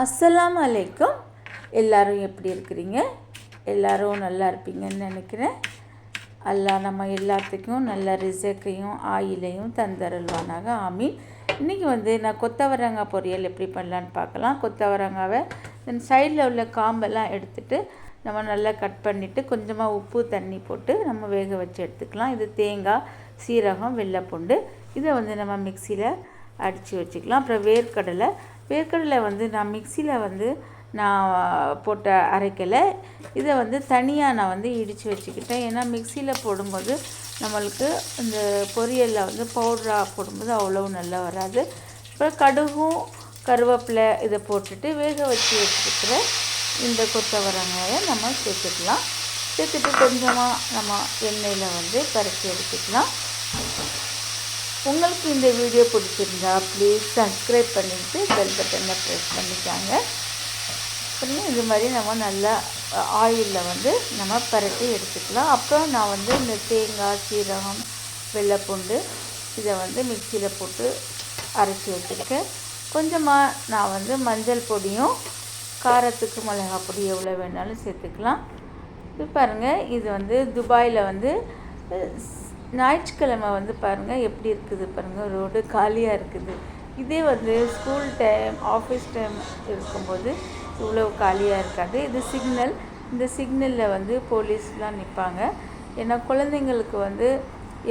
அஸ்ஸலாம் அலைக்கும் எல்லாரும் எப்படி இருக்கிறீங்க? எல்லோரும் நல்லா இருப்பீங்கன்னு நினைக்கிறேன். அல்லா நம்ம எல்லாத்துக்கும் நல்ல ரிசக்கையும் ஆயிலையும் தந்தருள்வானாக. ஆமீன். இன்றைக்கி வந்து நான் கொத்தவரங்காய் பொரியல் எப்படி பண்ணலான்னு பார்க்கலாம். கொத்தவரங்காவை தென் சைடில் உள்ள காம்பெல்லாம் எடுத்துட்டு நம்ம நல்லா கட் பண்ணிவிட்டு கொஞ்சமாக உப்பு தண்ணி போட்டு நம்ம வேக வச்சு எடுத்துக்கலாம். இது தேங்காய் சீரகம் வெள்ளைப்பூண்டு. இதை வந்து நம்ம மிக்சியில் அடித்து வச்சுக்கலாம். அப்புறம் வேர்க்கடலை வேர்க்கடலை வந்து நான் மிக்சியில் வந்து நான் போட்ட அரைக்கலை. இதை வந்து தனியாக நான் வந்து இடித்து வச்சுக்கிட்டேன். ஏன்னா மிக்சியில் போடும்போது நம்மளுக்கு இந்த பொரியலில் வந்து பவுடராக போடும்போது அவ்வளோ நல்லா வராது. அப்புறம் கடுகும் கருவேப்பிலை இதை போட்டுட்டு வேக வச்சு வச்சுருக்கிற இந்த கொத்தவரங்காயை நம்ம சேர்த்துக்கலாம். சேர்த்துட்டு கொஞ்சமாக நம்ம எண்ணெயில் வந்து பறித்து எடுத்துக்கலாம். உங்களுக்கு இந்த வீடியோ பிடிச்சிருந்தா ப்ளீஸ் சப்ஸ்கிரைப் பண்ணிவிட்டு பெல் பட்டனை ப்ரெஸ் பண்ணிக்காங்க. அப்புறம் இது மாதிரி நம்ம நல்லா ஆயிலில் வந்து நம்ம பரட்டி எடுத்துக்கலாம். அப்புறம் நான் வந்து இந்த தேங்காய் சீரகம் வெள்ளைப்பூண்டு இதை வந்து மிக்சியில் போட்டு அரைச்சி வச்சுருக்கேன். கொஞ்சமாக நான் வந்து மஞ்சள் பொடியும் காரத்துக்கு மிளகா பொடி எவ்வளோ வேணாலும் சேர்த்துக்கலாம். இது பாருங்கள் இது வந்து துபாயில் வந்து ஞாயிற்றுக்கிழமை வந்து பாருங்கள் எப்படி இருக்குது பாருங்கள் ரோடு காலியாக இருக்குது. இதே வந்து ஸ்கூல் டைம் ஆஃபீஸ் டைம் இருக்கும்போது இவ்வளோ காலியாக இருக்காது. இது சிக்னல் இந்த சிக்னலில் வந்து போலீஸ்லாம் நிற்பாங்க ஏன்னா குழந்தைங்களுக்கு வந்து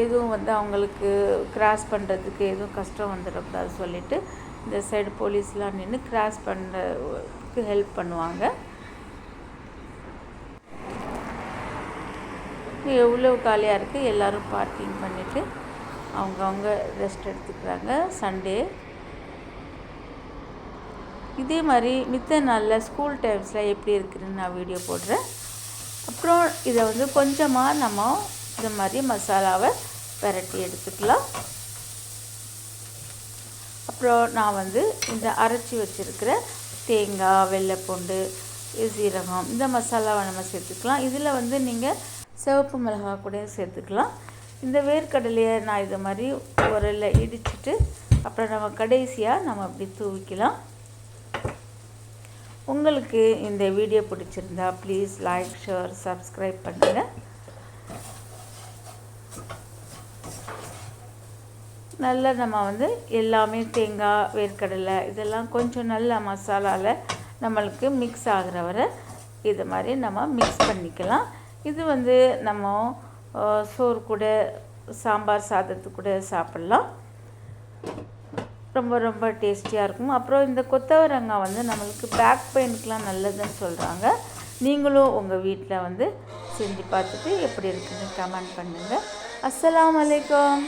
எதுவும் வந்து அவங்களுக்கு கிராஸ் பண்ணுறதுக்கு எதுவும் கஷ்டம் வந்துடக்கூடாது சொல்லிவிட்டு இந்த சைடு போலீஸ்லாம் நின்று கிராஸ் பண்ணுறதுக்கு ஹெல்ப் பண்ணுவாங்க. எவ்வளோ காலியாக இருக்குது எல்லோரும் பார்க்கிங் பண்ணிவிட்டு அவங்கவுங்க ரெஸ்ட் எடுத்துக்கிறாங்க. சண்டே இதே மாதிரி மித்த நாளில் ஸ்கூல் டைம்ஸில் எப்படி இருக்குதுன்னு நான் வீடியோ போடுறேன். அப்புறம் இதை வந்து கொஞ்சமாக நம்ம இந்த மாதிரி மசாலாவை விரட்டி எடுத்துக்கலாம். அப்புறம் நான் வந்து இந்த அரைச்சி வச்சுருக்கிற தேங்காய் வெள்ளைப்பூண்டு சீரகம் இந்த மசாலாவை நம்ம சேர்த்துக்கலாம். இதில் வந்து நீங்கள் சிவப்பு மிளகாய் கூட சேர்த்துக்கலாம். இந்த வேர்க்கடலையை நான் இது மாதிரி உரலில் இடிச்சிட்டு அப்புறம் நம்ம கடைசியாக நம்ம அப்படி தூவிக்கலாம். உங்களுக்கு இந்த வீடியோ பிடிச்சிருந்தா ப்ளீஸ் லைக் ஷேர் சப்ஸ்கிரைப் பண்ணுங்கள் நல்லா நம்ம வந்து எல்லாமே தேங்காய் வேர்க்கடலை இதெல்லாம் கொஞ்சம் நல்ல மசாலாவில் நம்மளுக்கு மிக்ஸ் ஆகிற வரை இது மாதிரி நம்ம மிக்ஸ் பண்ணிக்கலாம். இது வந்து நம்ம சோறு கூட சாம்பார் சாதத்து கூட சாப்பிட்லாம். ரொம்ப ரொம்ப டேஸ்டியாக இருக்கும். அப்புறம் இந்த கொத்தவரங்காய் வந்து நம்மளுக்கு பேக் பெயினுக்கெலாம் நல்லதுன்னு சொல்கிறாங்க நீங்களும் உங்கள் வீட்டில் வந்து செஞ்சு பார்த்துட்டு எப்படி இருக்குதுன்னு கமெண்ட் பண்ணுங்கள் அஸ்லாம் வலைக்கம்